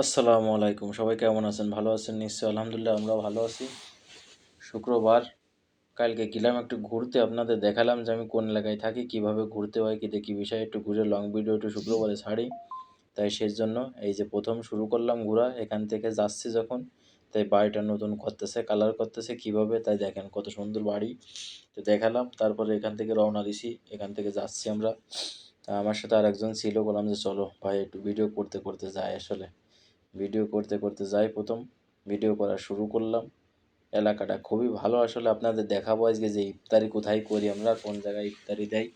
আসসালামু আলাইকুম। সবাই কেমন আছেন? ভালো আছেন? নিশ্চয়ই আলহামদুলিল্লাহ আমরা ভালো আছি। শুক্রবার। কালকে গেলাম একটু ঘুরতে। আপনাদের দেখালাম যে আমি কোন এলাকায় থাকি, কীভাবে ঘুরতে হয়, কি দেখি বিষয়ে। একটু ঘুরে লং ভিডিও একটু শুক্রবারে ছাড়ি। তাই সেই জন্য এই যে প্রথম শুরু করলাম ঘোরা। এখান থেকে যাচ্ছি যখন। তাই বাড়িটা নতুন করতেছে কালার করতেছে, কীভাবে তাই দেখেন কত সুন্দর বাড়ি। তো দেখালাম, তারপরে এখান থেকে রওনা দিছি। এখান থেকে যাচ্ছি আমরা। আমার সাথে আর একজন ছিল, বললাম যে চলো ভাই একটু ভিডিও করতে করতে যাই আসলে। ভিডিও করতে করতে যাই প্রথম। ভিডিও করা শুরু করলাম। এলাকাটা খুবই ভালো। আসলে আপনাদের দেখাবো আজকে যে ইফতারি কোথায় করি আমরা, কোন জায়গায় ইফতারি দেয়,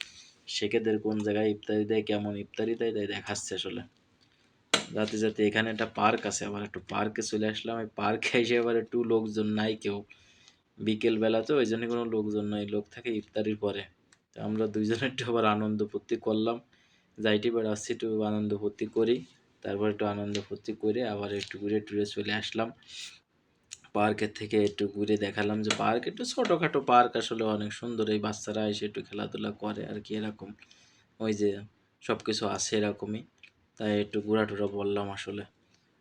শেখেদের কোন জায়গায় ইফতারি দেয়, কেমন ইফতারি দেয়, তাই দেখাচ্ছে আসলে। যাতে যাতে এখানে একটা পার্ক আছে। আবার একটু পার্কে চলে আসলাম। এই পার্কে এসে আবার একটু লোকজন নাই কেউ। বিকেলবেলা তো, ওই জন্য কোনো লোকজন নাই। লোক থাকে ইফতারির পরে। তো আমরা দুইজনে একটু আবার আনন্দ ফুর্তি করলাম। যাইটি বেড়াচ্ছি, একটু আনন্দ ফুর্তি করি। তারপর একটু আনন্দ ফুর্তি করে আবার একটু ঘুরে টুরে চলে আসলাম। পার্কের থেকে একটু ঘুরে দেখালাম যে পার্ক একটু ছোটোখাটো পার্ক আসলে অনেক সুন্দর। এই বাচ্চারা এসে একটু খেলাধুলা করে আর কি এরকম। ওই যে সব কিছু আছে এরকমই। তাই একটু ঘোরাটুরা বললাম আসলে।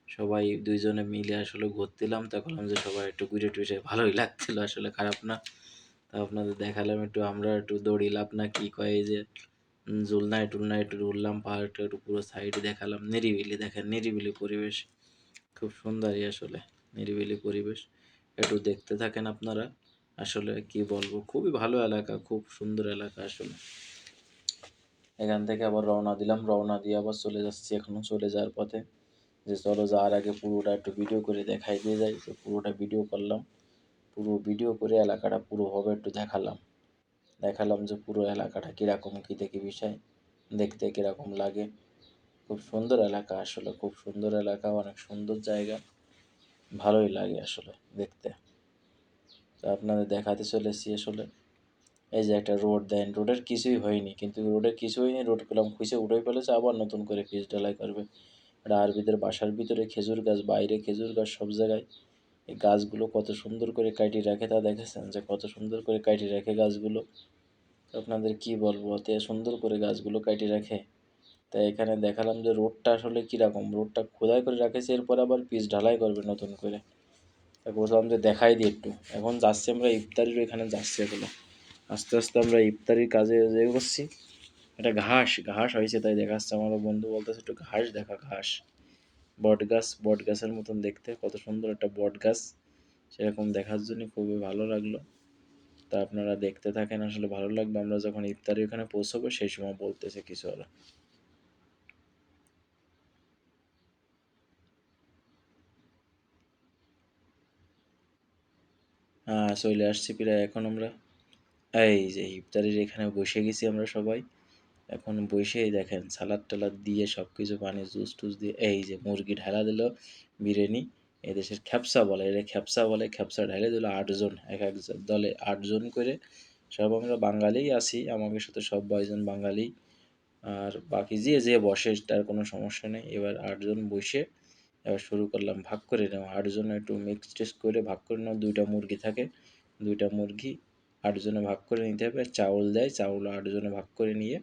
সবাই দুইজনে মিলে আসলে ঘুরতিলাম। বললাম যে সবাই একটু ঘুরে টুরে ভালোই লাগছিল আসলে, খারাপ না। তা আপনাদের দেখালাম একটু, আমরা একটু দৌড়িলাম না কি কয় যে জুলনায় টুলনায় একটু উঠলাম পাহাড়টা একটু পুরো সাইডে দেখালাম। নিরিবিলি দেখেন, নিরিবিলি পরিবেশ। খুব সুন্দরই আসলে, নিরিবিলি পরিবেশ। একটু দেখতে থাকেন আপনারা। আসলে কি বলব, খুবই ভালো এলাকা, খুব সুন্দর এলাকা আসলে। এখান থেকে আবার রওনা দিলাম। রওনা দিয়ে আবার চলে যাচ্ছি এখনও চলে যাওয়ার পথে। যে চলো যাওয়ার আগে পুরোটা একটু ভিডিও করে দেখাই দিয়ে যাই। পুরোটা ভিডিও করলাম। পুরো ভিডিও করে এলাকাটা পুরোভাবে একটু দেখালাম। দেখালাম যে পুরো এলাকাটা কীরকম, কী দেখি বিষয়, দেখতে কীরকম লাগে। খুব সুন্দর এলাকা আসলে, খুব সুন্দর এলাকা, অনেক সুন্দর জায়গা। ভালোই লাগে আসলে দেখতে। তো আপনাদের দেখাতে চলেছি আসলে। এই যে একটা রোড, দেন রোডের কিছুই হয়নি, কিন্তু রোডের কিছু হয়নি, রোড পেলাম খুঁজে উঠেই ফেলেছে, আবার নতুন করে পিচ ঢালাই করবে। এটা আরবিদের বাসার ভিতরে খেজুর গাছ, বাইরে খেজুর গাছ সব জায়গায়। এই গাছগুলো কত সুন্দর করে কাটিয়ে রাখে তা দেখেছেন? যে কত সুন্দর করে কাটিয়ে রাখে গাছগুলো। আপনাদের কি বলব? অত সুন্দর করে গাছগুলো কাটিয়ে রাখে। তাই এখানে দেখালাম যে রোডটা আসলে কীরকম? রোডটা খোদাই করে রাখেছে, এরপর আবার পিচ ঢালাই করবে নতুন করে। তা বললাম যে দেখাই দিই একটু। এখন যাচ্ছি আমরা ইফতারির এখানে যাচ্ছি এগুলো। আস্তে আস্তে আমরা ইফতারির কাজে যে করছি এটা ঘাস ঘাস হয়েছে তাই দেখাচ্ছে। আমার বন্ধু বলতেছে, একটু ঘাস দেখা, ঘাস। বট গাছ, বট গাছের মতন দেখতে। কত সুন্দর একটা বট গাছ। সেরকম দেখার জন্য খুবই ভালো লাগল। তা আপনারা দেখতে থাকেন, আসলে ভালো লাগবে। আমরা যখন ইফতারি ওখানে পৌঁছবো, সেই সময় বলতেছে কিছু হ্যাঁ চলে আসছি প্রায় এখন আমরা। এই যে ইফতারির এখানে বসে গেছি আমরা সবাই। এখন বসেই দেখেন সালাদ টালাদ দিয়ে সব কিছু পানি জুস টুস দিয়ে, এই যে মুরগি ঢালা দিল বিরিয়ানি এদেশের খ্যাপসা বলে এটা খ্যাপসা বলে, খ্যাপসা ঢালে দিল আটজন, এক এক দলে আটজন করে। সব আমরা বাঙালিই আছি, আমাদের সাথে সব বয়জন বাঙালি, আর বাকি যে যে বসে তার কোনো সমস্যা নেই। এবার আটজন বসে, এবার শুরু করলাম, ভাগ করে নেওয়া। আটজন একটু মিক্স টেস্ট করে ভাগ করে নেওয়া। দুইটা মুরগি থাকে, দুইটা মুরগি আটজনে ভাগ করে নিতে হবে। চাউল দেয়, চাউল আটজনে ভাগ করে নিয়ে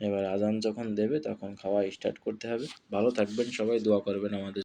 এবার আজান যখন দেবে, তখন খাওয়া স্টার্ট করতে হবে। ভালো থাকবেন সবাই, দোয়া করবেন আমাদের।